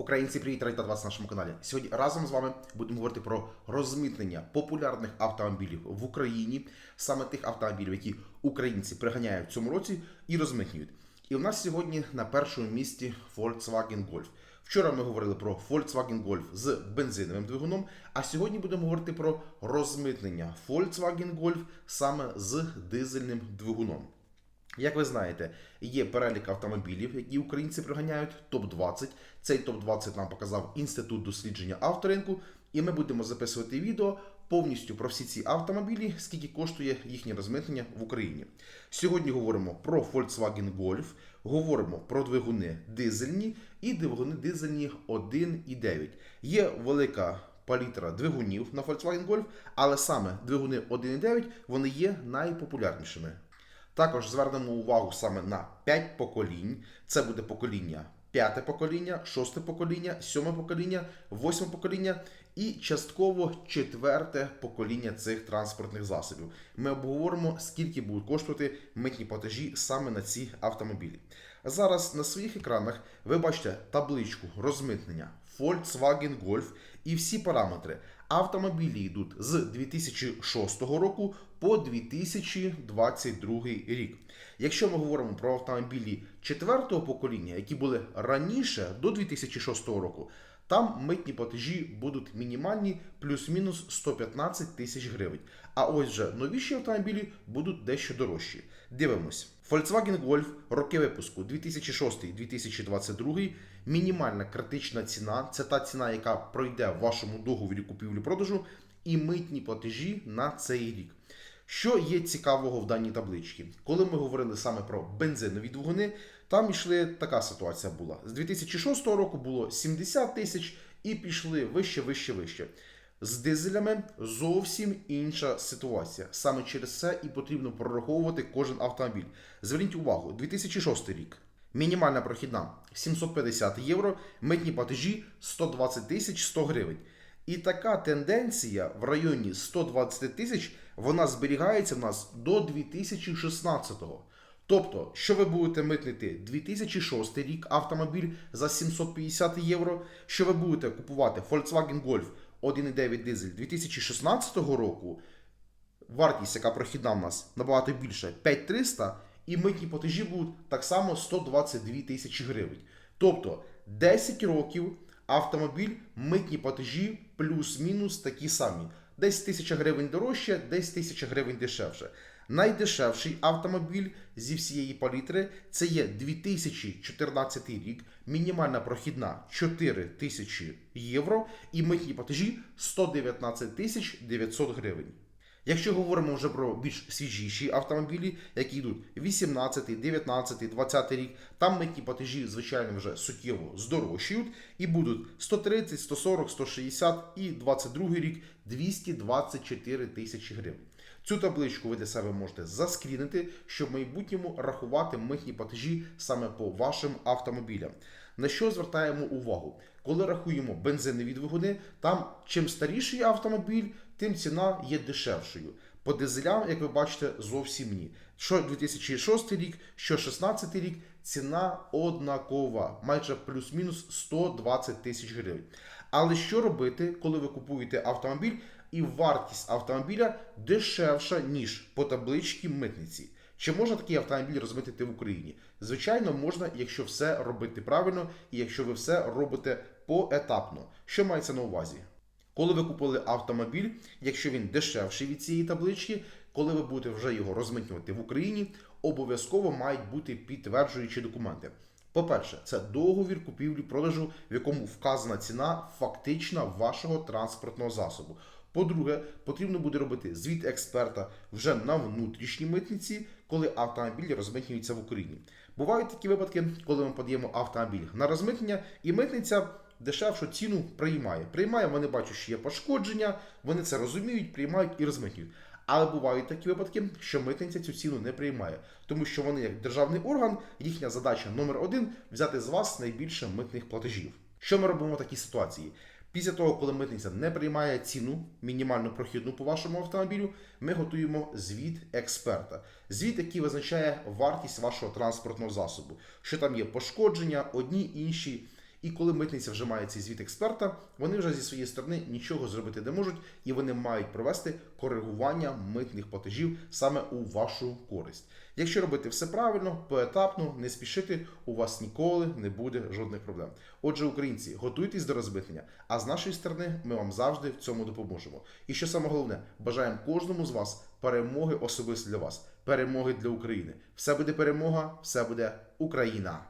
Українці, привіт, раді вас на нашому каналі. Сьогодні разом з вами будемо говорити про розмитнення популярних автомобілів в Україні, саме тих автомобілів, які українці приганяють в цьому році і розмитнюють. І у нас сьогодні на першому місці Volkswagen Golf. Вчора ми говорили про Volkswagen Golf з бензиновим двигуном, а сьогодні будемо говорити про розмитнення Volkswagen Golf саме з дизельним двигуном. Як ви знаєте, є перелік автомобілів, які українці приганяють, топ-20. Цей топ-20 нам показав Інститут дослідження авторинку, і ми будемо записувати відео повністю про всі ці автомобілі, скільки коштує їхнє розмитнення в Україні. Сьогодні говоримо про Volkswagen Golf, говоримо про двигуни дизельні і двигуни дизельні 1,9. Є велика палітра двигунів на Volkswagen Golf, але саме двигуни 1,9 вони є найпопулярнішими. Також звернемо увагу саме на 5 поколінь. Це буде покоління п'яте покоління, шосте покоління, сьоме покоління, восьме покоління і частково четверте покоління цих транспортних засобів. Ми обговоримо, скільки будуть коштувати митні платежі саме на ці автомобілі. Зараз на своїх екранах ви бачите табличку розмитнення Volkswagen Golf і всі параметри. Автомобілі йдуть з 2006 року по 2022 рік. Якщо ми говоримо про автомобілі четвертого покоління, які були раніше до 2006 року, там митні платежі будуть мінімальні плюс-мінус 115 тисяч гривень. А ось вже новіші автомобілі будуть дещо дорожчі. Дивимось. Volkswagen Golf роки випуску 2006-2022. Мінімальна критична ціна це та ціна, яка пройде в вашому договорі купівлі-продажу, і митні платежі на цей рік. Що є цікавого в даній табличці? Коли ми говорили саме про бензинові двигуни, там йшли така ситуація була. З 2006 року було 70 тисяч і пішли вище, вище, вище. З дизелями зовсім інша ситуація. Саме через це і потрібно прораховувати кожен автомобіль. Зверніть увагу, 2006 рік. Мінімальна прохідна 750 євро, митні платежі 120 тисяч 100 гривень. І така тенденція в районі 120 тисяч вона зберігається в нас до 2016-го. Тобто, що ви будете митнити 2006 рік автомобіль за 750 євро, що ви будете купувати Volkswagen Golf 1,9 дизель 2016 року, вартість, яка прохідна в нас набагато більше 5300, і митні платежі будуть так само 122 тисячі гривень. Тобто 10 років автомобіль, митні платежі плюс-мінус такі самі. Десь тисяча гривень дорожче, десь тисяча гривень дешевше. Найдешевший автомобіль зі всієї палітри це є 2014 рік, мінімальна прохідна 4 тисячі євро і митні платежі 119 тисяч 900 гривень. Якщо говоримо вже про більш свіжіші автомобілі, які йдуть 18, 19, 20 рік, там митні платежі, звичайно, вже суттєво здорожчають і будуть 130, 140, 160 і 22 рік 224 тисячі гривень. Цю табличку ви для себе можете заскрінити, щоб в майбутньому рахувати митні платежі саме по вашим автомобілям. На що звертаємо увагу? Коли рахуємо бензинові двигуни, там чим старіший автомобіль, тим ціна є дешевшою. По дизелям, як ви бачите, зовсім ні. Що 2006 рік, що 2016 рік, ціна однакова, майже плюс-мінус 120 тисяч гривень. Але що робити, коли ви купуєте автомобіль і вартість автомобіля дешевша, ніж по табличці митниці? Чи можна такий автомобіль розмитити в Україні? Звичайно, можна, якщо все робити правильно і якщо ви все робите поетапно. Що мається на увазі? Коли ви купили автомобіль, якщо він дешевший від цієї таблички, коли ви будете вже його розмитнювати в Україні, обов'язково мають бути підтверджуючі документи. По-перше, це договір купівлі-продажу, в якому вказана ціна фактична вашого транспортного засобу. По-друге, потрібно буде робити звіт експерта вже на внутрішній митниці, коли автомобіль розмитнюється в Україні. Бувають такі випадки, коли ми подаємо автомобіль на розмитнення, і митниця дешевшу ціну приймає. Приймає, вони бачать, що є пошкодження, вони це розуміють, приймають і розмитнюють. Але бувають такі випадки, що митниця цю ціну не приймає, тому що вони, як державний орган, їхня задача номер один взяти з вас найбільше митних платежів. Що ми робимо в такій ситуації? Після того, коли митниця не приймає ціну мінімальну прохідну по вашому автомобілю, ми готуємо звіт експерта. Звіт, який визначає вартість вашого транспортного засобу, що там є пошкодження, одні інші І коли митниця вже має цей звіт експерта, вони вже зі своєї сторони нічого зробити не можуть, і вони мають провести коригування митних платежів саме у вашу користь. Якщо робити все правильно, поетапно, не спішити, у вас ніколи не буде жодних проблем. Отже, українці, готуйтесь до розмитнення, а з нашої сторони ми вам завжди в цьому допоможемо. І що саме головне, бажаємо кожному з вас перемоги особисто для вас, перемоги для України. Все буде перемога, все буде Україна.